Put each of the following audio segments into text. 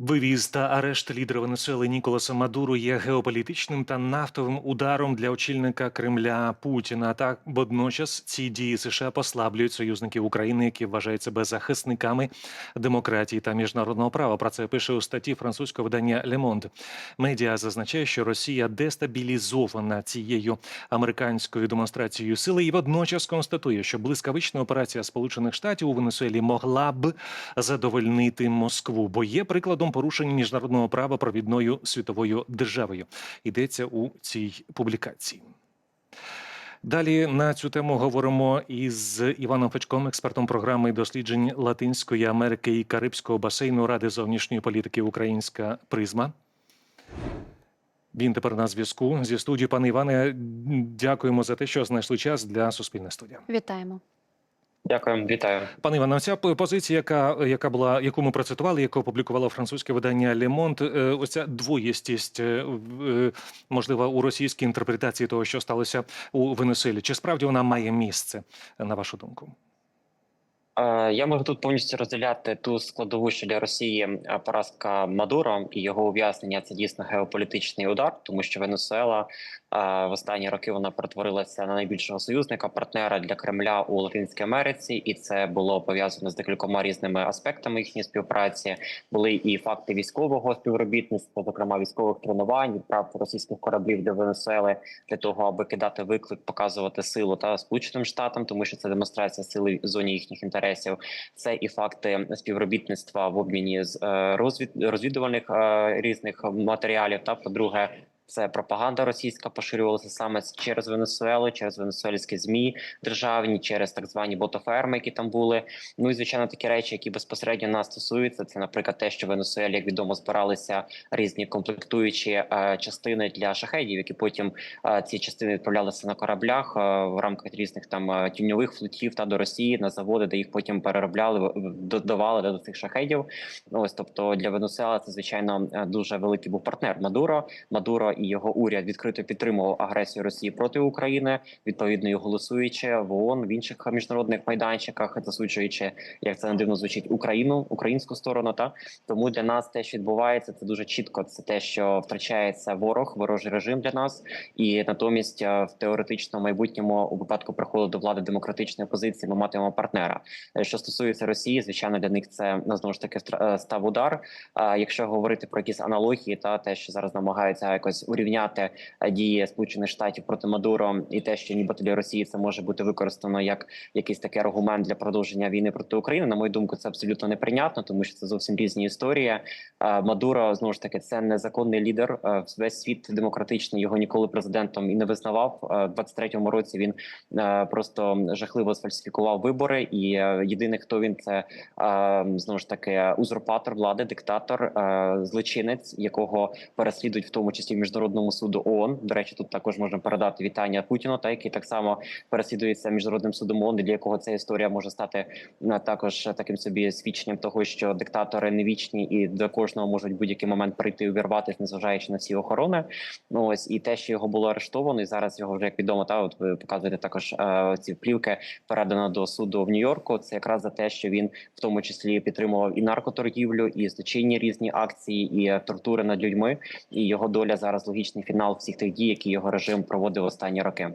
Вивіз та арешт лідера Венесуели Ніколаса Мадуру є геополітичним та нафтовим ударом для очільника Кремля Путіна. Та водночас ці дії США послаблюють союзників України, які вважають себе захисниками демократії та міжнародного права. Про це пише у статті французького видання Le. Медіа зазначає, що Росія дестабілізована цією американською демонстрацією сили, і водночас констатує, що блискавична операція Сполучених Штатів у Венесуелі могла б задовольнити Москву, бо є прикладом порушень міжнародного права провідною світовою державою. Йдеться у цій публікації. Далі на цю тему говоримо із Іваном Фечком, експертом програми досліджень Латинської Америки і Карибського басейну Ради зовнішньої політики Українська Призма. Він тепер на зв'язку зі студією. Пане Іване, дякуємо за те, що знайшли час для Суспільне студія. Вітаємо. Дякую, вітаю. Пане Іване, ця позиція, яка яка була, яку ми процитували, яку опублікувало французьке видання Лемонт, ось ця двоєстість, е, е, можливо, у російській інтерпретації того, що сталося у Венесуелі. Чи справді вона має місце, на вашу думку? Е, Я можу тут повністю розділяти ту складову, що для Росії е, поразка Мадуро і його ув'язнення це дійсно геополітичний удар, тому що Венесуела е, в останні роки вона перетворилася на найбільшого союзника, партнера для Кремля у Латинській Америці, і це було пов'язано з декількома різними аспектами їхньої співпраці. Були і факти військового співробітництва, зокрема військових тренувань, відправки російських кораблів до Венесуели для того, аби кидати виклик, показувати силу та сполученим штатам, тому що це демонстрація сили в зоні їхніх інтересів. Це і факти співробітництва в обміні з е, розвід розвідувальних е, різних матеріалів. Та по-друге, це пропаганда російська поширювалася саме через Венесуелу, через венесуельські змі державні, через так звані ботоферми, які там були. Ну і звичайно, такі речі, які безпосередньо нас стосуються. Це, наприклад, те, що в Венесуелі, як відомо, збиралися різні комплектуючі е, частини для шахедів, які потім е, ці частини відправлялися на кораблях е, в рамках різних там е, тіньових флотів та до Росії на заводи, де їх потім переробляли, додавали до цих шахедів. Ось тобто для Венесуела це звичайно е, дуже великий був партнер Мадуро. Мадуро і його уряд відкрито підтримував агресію Росії проти України, відповідно і голосуючи в ООН, в інших міжнародних майданчиках, засуджуючи, як це не дивно звучить Україну, українську сторону. Та тому для нас те, що відбувається, це дуже чітко. Це те, що втрачається ворог, ворожий режим для нас, і натомість е, в теоретичному майбутньому у випадку приходу до влади демократичної опозиції ми матимемо партнера. Е, Що стосується Росії, звичайно, для них це ну, знову ж таки е, став удар. А якщо говорити про якісь аналогії, та те, що зараз намагаються якось урівняти е, дії Сполучених Штатів проти Мадуро, і те, що нібито для Росії це може бути використано як якийсь такий аргумент для продовження війни проти України. На мою думку, це абсолютно неприйнятно, тому що це зовсім різні історії. Е, Мадуро знову ж таки це незаконний лідер. Е, Весь світ демократичний його ніколи президентом і не визнавав. В 23-му році він просто жахливо сфальсифікував вибори, і єдиний, хто він це знову ж таки узурпатор влади, диктатор, злочинець, якого переслідують в тому числі в міжнародному суду ООН. До речі, тут також можна передати вітання Путіну, та який так само переслідується міжнародним судом ООН, для якого ця історія може стати е, також таким собі свідченням того, що диктатори не вічні і до кожного можуть будь-який момент прийти і увірватися, незважаючи на всі охорони. Ну ось і те, що його було арештовано, і зараз його вже як відомо, та от ви показуєте також е, ці плівки передано до суду в Нью-Йорку. Це якраз за те, що він в тому числі підтримував і наркоторгівлю, і злочинні різні акції, і е, тортури над людьми. І його доля зараз логічний фінал всіх тих дій, які його режим проводив останні роки.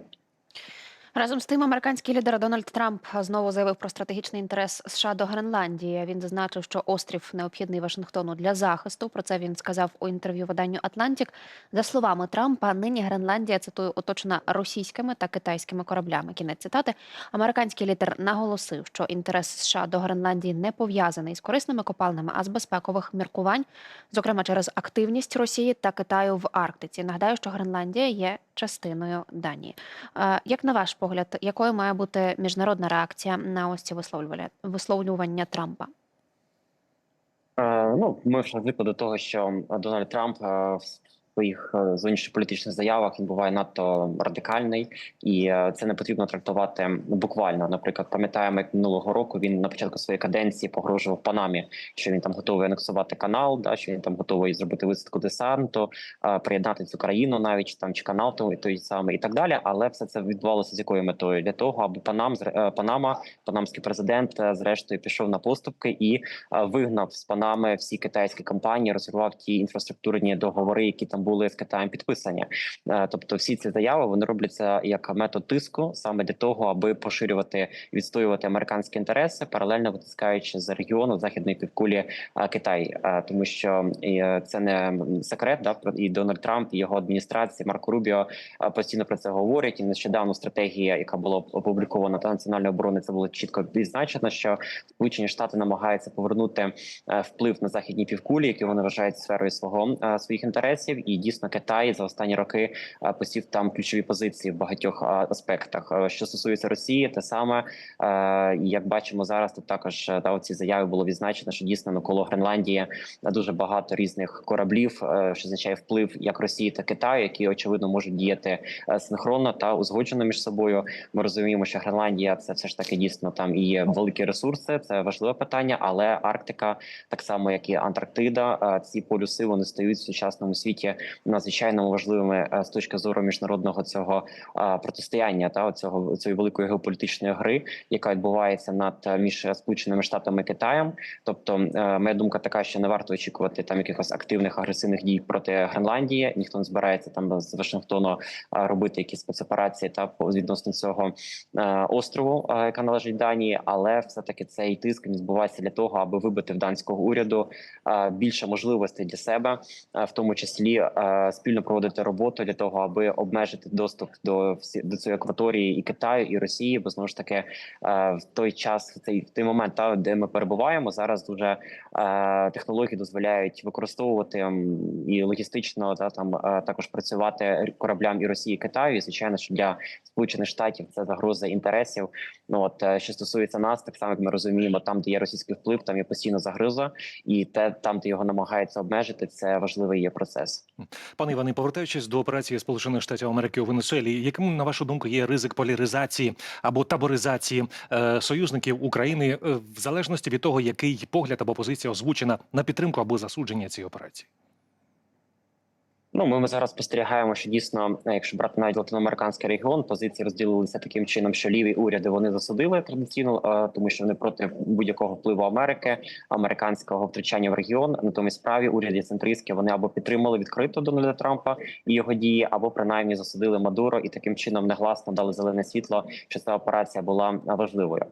Разом з тим, американський лідер Дональд Трамп знову заявив про стратегічний інтерес США до Гренландії. Він зазначив, що острів необхідний Вашингтону для захисту. Про це він сказав у інтерв'ю виданню Атлантік. За словами Трампа, нині Гренландія цитую оточена російськими та китайськими кораблями. Кінець цитати. Американський лідер наголосив, що інтерес США до Гренландії не пов'язаний з корисними копалними, а з безпекових міркувань, зокрема через активність Росії та Китаю в Арктиці. Нагадаю, що Гренландія є частиною Данії. Е, Як на ваш погляд, якою має бути міжнародна реакція на ось ці висловлювання, висловлювання Трампа? Е, ну, ми вже звикли до того, що Дональд Трамп е, своїх е, зовнішньополітичних заявах він буває надто радикальний, і е, це не потрібно трактувати буквально. Наприклад, пам'ятаємо, як минулого року він на початку своєї каденції погрожував Панамі, що він там готовий анексувати канал, да що він там готовий зробити висадку десанту, е, приєднати цю країну, навіть там чи канал той, той самий, і так далі. Але все це відбувалося з якою метою для того, аби Панам Панама, панамський президент, зрештою пішов на поступки і вигнав з Панами всі китайські компанії, розірвав ті інфраструктурні договори, які там були з Китаєм підписані. Е, Тобто, всі ці заяви вони робляться як метод тиску саме для того, аби поширювати відстоювати американські інтереси, паралельно витискаючи з регіону західної півкулі е, Китай, Е, тому що це не секрет, да і Дональд Трамп і його адміністрація Марко Рубіо постійно про це говорять. І нещодавно стратегія, яка була опублікована та національної оборони, це було чітко відзначено, що Сполучені Штати намагаються повернути вплив на західній півкулі, які вони вважають сферою свого своїх інтересів, і дійсно Китай за останні роки е, посів там ключові позиції в багатьох е, аспектах. Е, Що стосується Росії, те саме як бачимо зараз, тут також та оці заяви було відзначено, що дійсно навколо Гренландії дуже багато різних кораблів, що означає вплив як Росії та Китаю, які очевидно можуть діяти синхронно та узгоджено між собою. Ми розуміємо, що Гренландія це все ж таки дійсно там і є великі ресурси. Це важливе питання, але Арктика, так само як і Антарктида, ці полюси вони стають в сучасному світі надзвичайно важливими е, з точки зору міжнародного цього е, протистояння та цього цієї великої геополітичної гри, яка відбувається над е, між Сполученими Штатами і Китаєм. Тобто, моя думка така, що не варто очікувати там якихось активних агресивних дій проти Гренландії. Ніхто не збирається там з Вашингтону робити якісь спецоперації та відносно цього острову, яка належить Данії, але все таки цей тиск відбувається для того, аби вибити в данського уряду більше можливостей для себе, в тому числі спільно проводити роботу для того, аби обмежити доступ до всі до цієї акваторії і Китаю і Росії, бо знову ж таки е, в той час, в цей в той момент, та де ми перебуваємо, зараз дуже е, технології дозволяють використовувати і логістично та там е, також працювати кораблям і Росії і Китаю. І звичайно, що для Сполучених Штатів це загроза інтересів. Ну от е, що стосується нас, так само як ми розуміємо, там, де є російський вплив, там є постійно загроза, і те там, де його намагаються обмежити, це важливий є процес. Пане Іване, повертаючись до операції Сполучених Штатів Америки у Венесуелі, яким на вашу думку є ризик поляризації або таборизації е, союзників України е, в залежності від того, який погляд або позиція озвучена на підтримку або засудження цієї операції? Ну, ми, зараз спостерігаємо, що дійсно, е, якщо брати навіть латиноамериканський регіон, позиції розділилися таким чином, що ліві уряди вони засудили традиційно, е, тому що вони проти будь-якого впливу Америки, американського втручання в регіон. Натомість праві уряди центристські вони або підтримали відкрито Дональда Трампа і його дії, або принаймні засудили Мадуро і таким чином негласно дали зелене світло, що ця операція була е, важливою.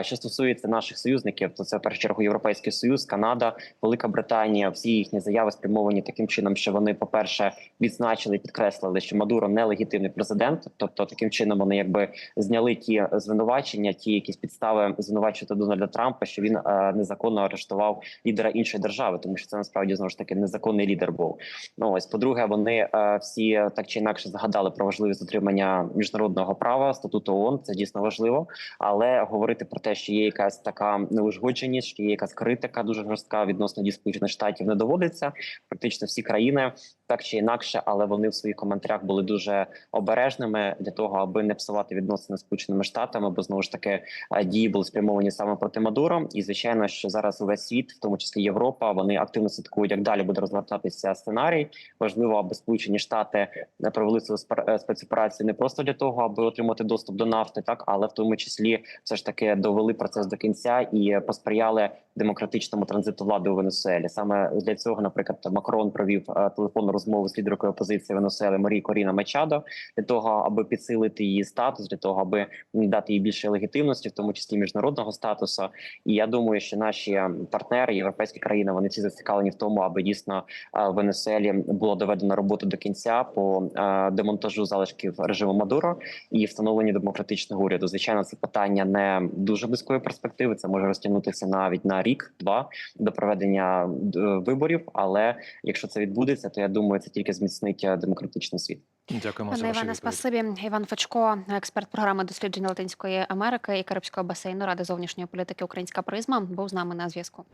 Що стосується наших союзників, то це в першу чергу Європейський Союз, Канада, Велика Британія. Всі їхні заяви спрямовані таким чином, що вони, по перше, відзначили і підкреслили, що Мадуро нелегітимний президент. Тобто, таким чином вони якби зняли ті звинувачення, ті якісь підстави звинувачувати Дональда Трампа, що він е, незаконно арештував лідера іншої держави, тому що це насправді знову ж таки незаконний лідер був. Ну ось по-друге, вони е, всі так чи інакше згадали про важливість дотримання міжнародного права статуту ООН. Це дійсно важливо, але говорити про те, що є якась така неузгодженість, що є якась критика дуже жорстка відносно дій Сполучених Штатів, не доводиться. Практично всі країни так чи інакше, але вони в своїх коментарях були дуже обережними для того, аби не псувати відносини з Сполученими Штатами, бо знову ж таки е, дії були спрямовані саме проти Мадуро. І звичайно, що зараз увесь світ, в тому числі Європа, вони активно слідкують, як далі буде розгортатися сценарій. Важливо, аби Сполучені Штати не провели цю е, спецоперацію не просто для того, аби отримати доступ до нафти, так але в тому числі все ж таки довели процес до кінця і посприяли демократичному транзиту влади у Венесуелі. Саме для цього, наприклад, Макрон провів е, телефонну розмову з лідеркою опозиції Венесуели Марії Коріна Мачадо для того, аби підсилити її статус, для того, аби дати їй більше легітимності, в тому числі міжнародного статусу. І я думаю, що наші партнери, європейські країни, вони всі зацікавлені в тому, аби дійсно е, в Венесуелі було доведено роботу до кінця по е, демонтажу залишків режиму Мадуро і встановленню демократичного уряду. Звичайно, це питання не дуже близької перспективи. Це може розтягнутися навіть на рік-два до проведення е, виборів. Але якщо це відбудеться, то я думаю, це тільки зміцнить е, демократичний світ. Дякуємо за Пане вашу Іване, спасибі. Іван Фечко, експерт програми дослідження Латинської Америки і Карибського басейну Ради зовнішньої політики Українська призма, був з нами на зв'язку.